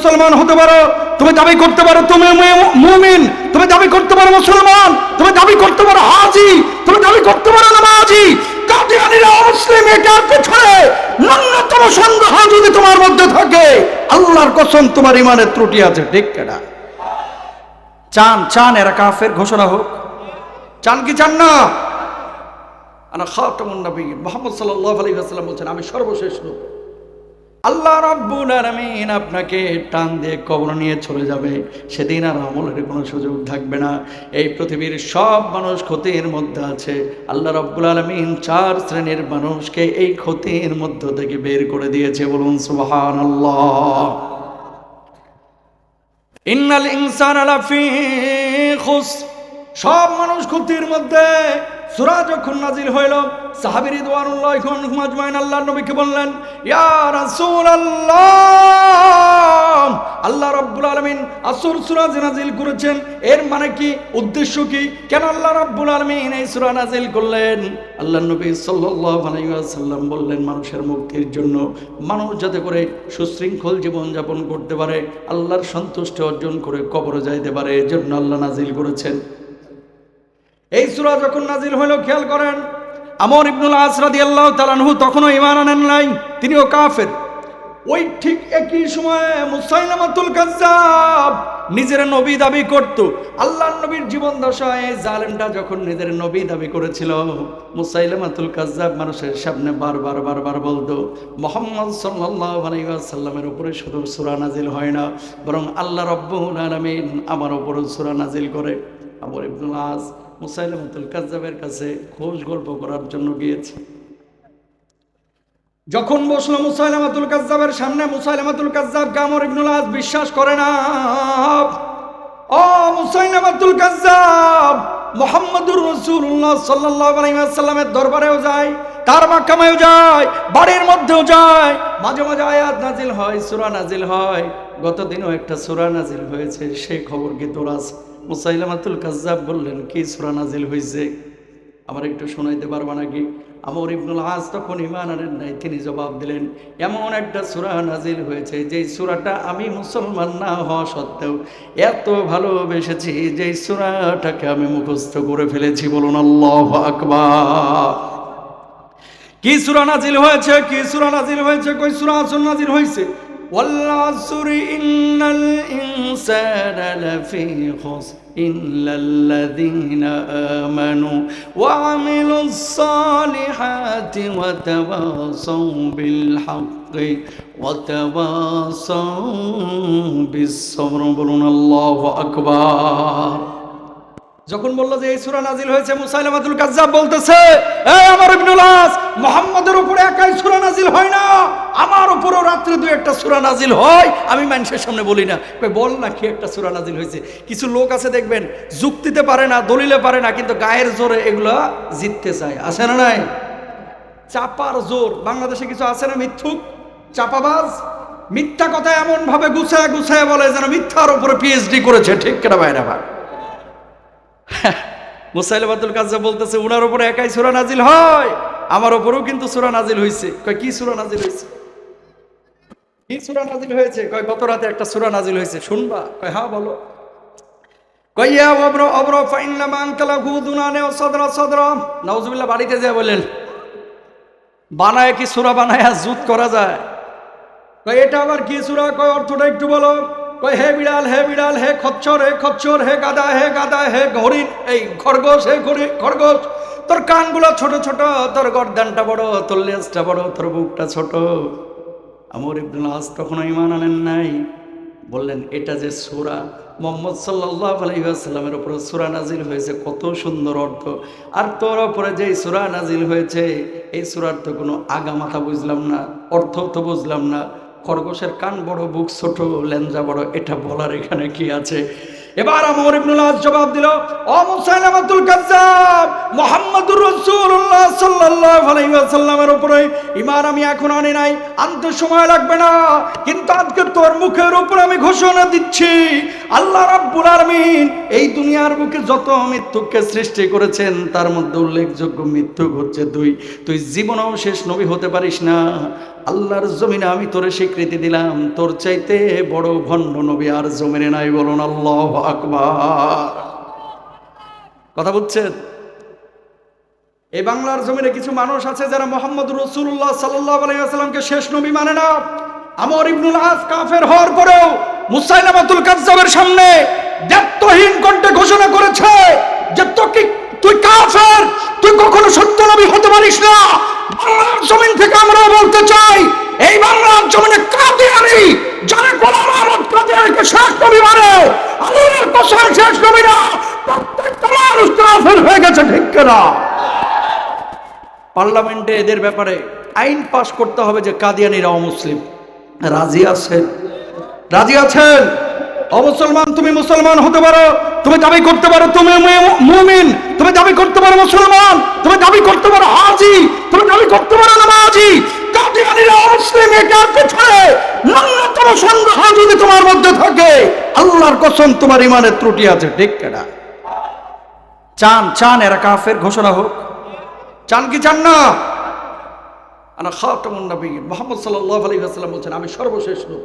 মুসলমান হতে পারো, তুমি দাবি করতে পারো, তুমি মুমিন, তুমি দাবি করতে পারো মুসলমান, তুমি দাবি করতে পারো হাজি, তুমি দাবি করতে পারো নামাজি। কাদিয়ানিরা মুসলিম এটার পেছনে ন্যূনতম সন্দেহ যদি তোমার মধ্যে থাকে, আল্লাহর কসম তোমার ইমানের ত্রুটি আছে, ঠিক কেনা? চান চান, এরা কাফের, ঘোষণা হোক। চান কি চান না? আনা খাতামুন নবী মোহাম্মদ সাল্লাল্লাহু আলাইহি ওয়াসাল্লাম বলছেন, আমি সর্বশেষ লোক আল্লাহ রাব্বুল আলামিন আপনাকে টান দিয়ে কবর নিয়ে চলে যাবে। সেদিন আর আমলের কোনো সুযোগ থাকবে না। এই পৃথিবীর সব মানুষ ক্ষতির মধ্যে আছে। আল্লাহ রাব্বুল আলামিন চার শ্রেণির মানুষকে এই ক্ষতির মধ্য থেকে বের করে দিয়েছে। বলুন, সুবহানাল্লাহ। ইন্নাল ইনসানা লাফি খুস সব মানুষ ক্ষতির মধ্যে সূরা যখন নাজিল হইল, সাহাবী রিদওয়ানুল্লাহ ইখন মাজমাইন আল্লাহর নবীকে বললেন, ইয়া রাসূলুল্লাহ! আল্লাহ রাব্বুল আলামিন আসর সূরা নাজিল করেছেন, এর মানে কি? উদ্দেশ্য কি? কেন আল্লাহ রাব্বুল আলামিন এই সূরা নাজিল করলেন? আল্লাহ নবী সাল্লাল্লাহু আলাইহি ওয়াসাল্লাম বললেন, মানুষের মুক্তির জন্য মানুষ যাতে করে সুশৃঙ্খল জীবন যাপন করতে পারে, আল্লাহর সন্তুষ্টি অর্জন করে কবরে যাইতে পারে, এর জন্য আল্লাহ নাজিল করেছেন। এই সুরা যখন নাজিল হলো, খেয়াল করেন, আমর ইবনুল আসরাদি আল্লাহ তালানহু তখনও ইমান আনেন নাই, তিনিও কাফের। ওই ঠিক একই সময়ে মুসাইলামাতুল কাজ্জাব নিজের নবী দাবি করত। আল্লাহর নবীর জীবন দশায় জালেমটা যখন নিজের নবী দাবি করেছিল, মুসাইলামাতুল কাজ্জাব মানুষের সামনে বারবার বারবার বলতো, মোহাম্মদ সাল্লাল্লাহু আলাইহি ওয়াসাল্লামের উপরে শুধু সূরা নাজিল হয় না, বরং আল্লাহ রব্বুল আলামিন আমার উপরে সুরা নাজিল করে। আমর ইবনুল আস মুসাইলামাতুল কাজ্জাবের কাছে খোঁজ গল্প করার জন্য গিয়েছে। যখন বসল মুসাইলামাতুল কাজ্জাবের সামনে, মুসাইলামাতুল কাজ্জাব কামর ইবনুল আজ বিশ্বাস করে না, ও মুসাইলামাতুল কাজ্জাব, মোহাম্মদুর রাসূলুল্লাহ সাল্লাল্লাহু আলাইহি ওয়াসাল্লামের দরবারেও যায় তার মাকামেও যায় বাড়ির মধ্যেও যায় মাঝে মাঝে আয়াত নাজিল হয়, সূরা নাজিল হয়। গত দিনও একটা সূরা নাজিল হয়েছে, সেই খবর কি তোর মুসাইলামাতুল কাজ্জাব বললেন, কি সুরা নাজিল হয়েছে আমার একটু শোনাইতে পারবা নাকি? আমর ইবনুল আজ তখন ইমান আনেন নাই, তিনি জবাব দিলেন, এমন একটা সুরা নাজিল হয়েছে, যেই সুরাটা আমি মুসলমান না হওয়া সত্ত্বেও এত ভালোবেসেছি, যেই সুরাটাকে আমি মুখস্থ করে ফেলেছি। বলুন, আল্লাহ আকবার! কি সুরা নাজিল হয়েছে? কি সুরা নাজিল হয়েছে? কই সুরা আসর নাজিল হয়েছে والعصر إن الإنسان لفي خسر إلا الذين آمنوا وعملوا الصالحات وتواصوا بالحق وتواصوا بالصبر. الله أكبر. যখন বলল যে এই সূরা নাজিল হয়েছে মুসাইলামাতুল কাজ্জাব বলতেছে, এই আমার ইবনুল আস, মুহাম্মাদের উপরে একাই সূরা নাজিল হয় না। আমার উপরেও রাত্রে দুই একটা সুরা নাজিল হয়। আমি মানুষের সামনে বলি না। বল না কি একটা সূরা নাজিল হয়েছে। কিছু লোক আছে দেখবেন, যুক্তিতে পারে না, দলিলে পারে না, কিন্তু গায়ের জোরে এগুলো জিততে চায়। আছে না নাই? চাপার জোর। বাংলাদেশে কিছু আছে না মিথ্যুক? চাপাবাজ? মিথ্যা কথা এমন ভাবে গুছায় গুছায় বলে যেন মিথ্যার উপরে পিএইচডি করেছে। ঠিক কেনা বাইরে ভাই মুসাইলাবাদুল কাজা বলতেছে, উনার উপরে একাই সুরা নাজিল হয়? আমার উপরেও কিন্তু সুরা নাজিল হয়েছে কয়, কি সুরা নাজিল হয়েছে কি সুরা নাজিল হয়েছে? কয়, গত রাতে একটা সুরা নাজিল হয়েছে। শুনবা? কয় হ্যাঁ বলো। কইয়া অব্র অব্র ফাইন্না মাংকালা গুদুনানে সদরা সদরা। নাউজুবিল্লাহ বাড়িতে যায় বলেন, বানায় কি সুরা বানায় জুত করা যায়? কয়, এটা আবার কি সুরা? কয়, অর্থটা একটু বলো। কয় হে বিড়াল হে বিড়াল, হে খচ্চর হে খচ্চর, হে গাদা হে গাদা, হে হরিণ এই খরগোশ, হে ঘড়ি, খরগোশ। তোর কানগুলো ছোট ছোট, তোর গর্দানটা বড়, তোর লেজটা বড়, তোর বুকটা ছোট। আমর ইবনুল আস তখনও ইমান আনেন নাই? বললেন, এটা যে সুরা, মোহাম্মদ সাল্লাহ আলহিহাস্লামের উপর সুরা নাজিল হয়েছে, কত সুন্দর অর্থ। আর তোর ওপরে যে সুরা নাজিল হয়েছে, এই সুরার তো কোনো আগা মাথা বুঝলাম না অর্থ তো বুঝলাম না। খরগোশের কান বড়, বুক ছোট লেঞ্জা বড়, এটা বলার এখানে কি আছে? এবার আমর ইবনুল আস জবাব দিল, ও মুসাইলামাতুল কাজ্জাব, মুহাম্মাদুর রাসূলুল্লাহ সাল্লাল্লাহু আলাইহি ওয়াসাল্লামের উপরে ঈমান আমি এখন আনি নাই, আনতে সময় লাগবে না, কিন্তু আজকে তোর মুখের উপর আমি ঘোষণা দিচ্ছি, আল্লাহ রাব্বুল আলামিন এই দুনিয়ার বুকে যত মৃত্যুকে সৃষ্টি করেছেন, তার মধ্যে উল্লেখযোগ্য মৃত্যু হচ্ছে দুই, তুই জীবনেও শেষ নবী হতে পারিস না আল্লাহর জমিনে আমি তোরে স্বীকৃতি দিলাম। তোর চাইতে বড় ভণ্ড নবী আর জমিনে নাই, বলুন আল্লাহ আকবার। কথা বুঝছেন এই বাংলার জমিনে কিছু মানুষ আছে যারা মোহাম্মদ রসুল্লাহ সাল্লাহ শেষ নবী মানে না। আমর ইবনুল আস কাফের হওয়ার পরেও মুসাইলামাতুল কাজ্জাবের সামনে দায়িত্বহীন কণ্ঠে ঘোষণা করেছে যে তোকে তুই কাফের, তুই কখনো সত্য নবী হতে পারিস না। বাংলার জমিন থেকে আমরা বলতে চাই, এই বাংলার জমিনে কাদিয়ানি যারা গোলাম আহমদ কাদিয়ানিকে শেষ নবী মানে। আল্লাহর কসম শেষ না, প্রত্যেকটা মানুষ কাফের হয়ে গেছে, ঠিক পার্লামেন্টে এদের ব্যাপারে আইন পাশ করতে হবে যে কাদিয়ানিরা অমুসলিম। রাজি আছেন? রাজি আছেন? অমুসলমান, তুমি মুসলমান হতে পারো, তুমি দাবি করতে পারো তুমি মুমিন, তুমি দাবি করতে পারো মুসলমান, তুমি দাবি করতে পারো হাজি করতে পারে মধ্যে থাকে তোমার ইমানের ত্রুটি আছে, ঠিক চান চান কাফের, ঘোষণা হোক। চান কি চান না? আনা আমি সর্বশেষ লোক।